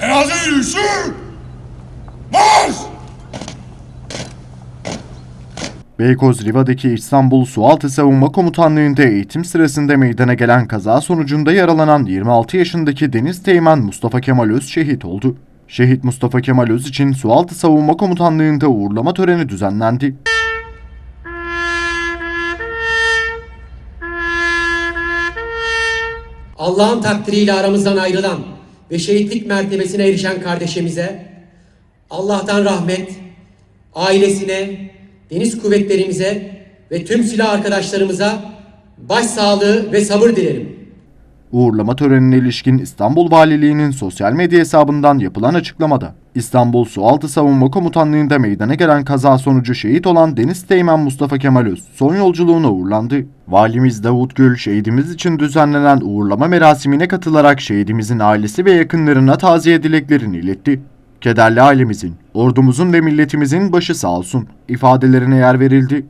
Cenaze yürüyüşü! Marş! Beykoz Riva'daki İstanbul Sualtı Savunma Komutanlığı'nda eğitim sırasında meydana gelen kaza sonucunda yaralanan 26 yaşındaki Deniz Teğmen Mustafa Kemal Öz şehit oldu. Şehit Mustafa Kemal Öz için Sualtı Savunma Komutanlığı'nda uğurlama töreni düzenlendi. Allah'ın takdiriyle aramızdan ayrılan ve şehitlik mertebesine erişen kardeşimize Allah'tan rahmet, ailesine, deniz kuvvetlerimize ve tüm silah arkadaşlarımıza başsağlığı ve sabır dilerim. Uğurlama törenine ilişkin İstanbul Valiliği'nin sosyal medya hesabından yapılan açıklamada, İstanbul Sualtı Savunma Komutanlığı'nda meydana gelen kaza sonucu şehit olan Deniz Teğmen Mustafa Kemal Öz son yolculuğuna uğurlandı. Valimiz Davut Gül, şehidimiz için düzenlenen uğurlama merasimine katılarak şehidimizin ailesi ve yakınlarına taziye dileklerini iletti. Kederli ailemizin, ordumuzun ve milletimizin başı sağ olsun ifadelerine yer verildi.